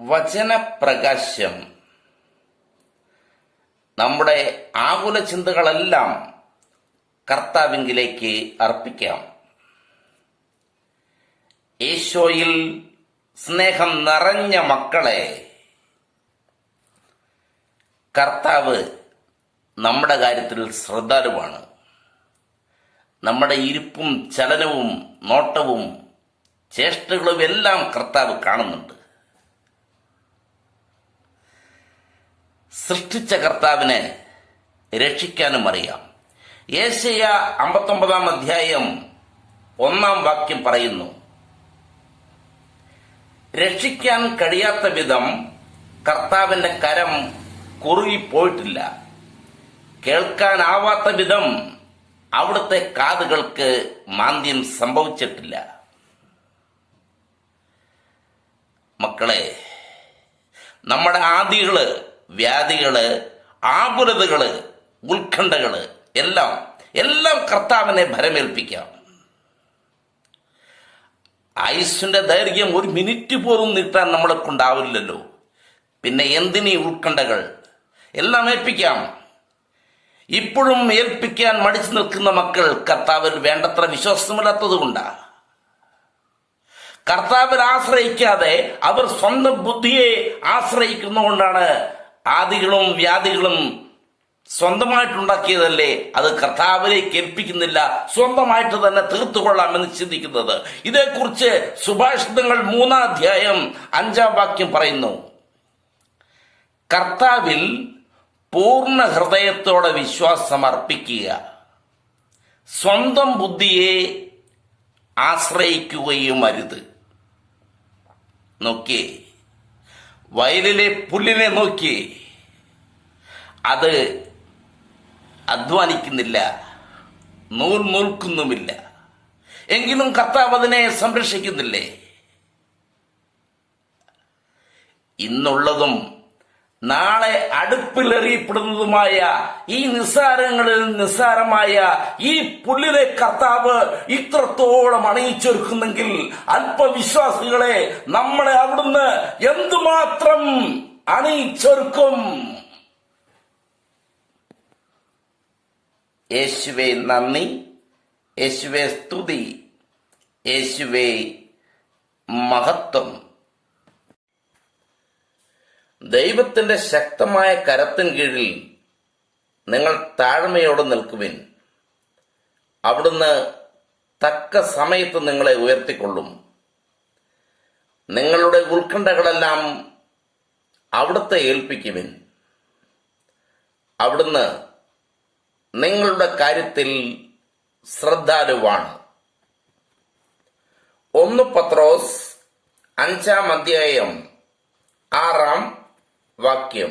വചനപ്രകാശം. നമ്മുടെ ആകുല ചിന്തകളെല്ലാം കർത്താവിങ്കിലേക്ക് അർപ്പിക്കാം. ഈശോയിൽ സ്നേഹം നിറഞ്ഞ മക്കളെ കർത്താവ് നമ്മുടെ കാര്യത്തിൽ ശ്രദ്ധാലുവാണ്. നമ്മുടെ ഇരിപ്പും ചലനവും നോട്ടവും ചേഷ്ടകളും എല്ലാം കർത്താവ് കാണുന്നുണ്ട്. സൃഷ്ടിച്ച കർത്താവിനെ രക്ഷിക്കാനും അറിയാം. ഏശയ അമ്പത്തൊമ്പതാം അധ്യായം ഒന്നാം വാക്യം പറയുന്നു രക്ഷിക്കാൻ കഴിയാത്ത വിധം കർത്താവിന്റെ കരം കുറുകിപ്പോയിട്ടില്ല. കേൾക്കാനാവാത്ത വിധം അവിടുത്തെ കാതുകൾക്ക് മാന്ദ്യം സംഭവിച്ചിട്ടില്ല. മക്കളെ നമ്മുടെ ആദികൾ വ്യാധികൾ ആകുലതകൾ ഉത്കണ്ഠകൾ എല്ലാം എല്ലാം കർത്താവിനെ ഭരമേൽപ്പിക്കാം. ആയുസിന്റെ ദൈർഘ്യം ഒരു മിനിറ്റ് പോലും നീട്ടാൻ നമ്മളെ കൊണ്ടാവില്ലല്ലോ പിന്നെ എന്തിനീ ഉത്കണ്ഠകൾ? എല്ലാം ഏൽപ്പിക്കാം. ഇപ്പോഴും ഏൽപ്പിക്കാൻ മടിച്ചു നിൽക്കുന്ന മക്കൾ കർത്താവിൽ വേണ്ടത്ര വിശ്വാസമില്ലാത്തത് കൊണ്ടാ. കർത്താവിൽ ആശ്രയിക്കാതെ അവർ സ്വന്തം ബുദ്ധിയെ ആശ്രയിക്കുന്നതുകൊണ്ടാണ് ആദികളും വ്യാധികളും സ്വന്തമായിട്ടുണ്ടാക്കിയതല്ലേ? അത് കർത്താവിലേക്ക് ഏൽപ്പിക്കുന്നില്ല സ്വന്തമായിട്ട് തന്നെ തീർത്തുകൊള്ളാം എന്ന് ചിന്തിക്കുന്നത്. ഇതേക്കുറിച്ച് സുഭാഷിതങ്ങൾ മൂന്നാം അധ്യായം അഞ്ചാം വാക്യം പറയുന്നു. കർത്താവിൽ പൂർണ ഹൃദയത്തോടെ വിശ്വാസം അർപ്പിക്കുക. സ്വന്തം ബുദ്ധിയെ ആശ്രയിക്കുകയും അരുത്. നോക്കിയേ വയലിലെ പുല്ലിനെ നോക്കി. അത് അധ്വാനിക്കുന്നില്ല നൂൽ നൂൽക്കുന്നുമില്ല. എങ്കിലും കർത്താവ് അതിനെ സംരക്ഷിക്കുന്നില്ലേ? ഇന്നുള്ളതും നാളെ അടുപ്പിലെറിയപ്പെടുന്നതുമായ ഈ നിസ്സാരങ്ങളിൽ നിസ്സാരമായ ഈ പുള്ളിലെ കർത്താവ് ഇത്രത്തോളം അണിയിച്ചൊരുക്കുന്നെങ്കിൽ അല്പവിശ്വാസികളെ നമ്മളെ അവിടുന്ന് എന്തുമാത്രം അണിയിച്ചൊരുക്കും? യേശുവെ നന്ദി. യേശുവെ സ്തുതി. യേശുവെ മഹത്വം. ദൈവത്തിന്റെ ശക്തമായ കരത്തിൻ കീഴിൽ നിങ്ങൾ താഴ്മയോടെ നിൽക്കുവിൻ. അവിടുന്ന് തക്ക സമയത്ത് നിങ്ങളെ ഉയർത്തിക്കൊള്ളും. നിങ്ങളുടെ ഉത്കണ്ഠകളെല്ലാം അവിടുത്തെ ഏൽപ്പിക്കുവിൻ. അവിടുന്ന് നിങ്ങളുടെ കാര്യത്തിൽ ശ്രദ്ധാലുവാണ് ഒന്ന് പത്രോസ് അഞ്ചാം അധ്യായം ആറാം വാക്യം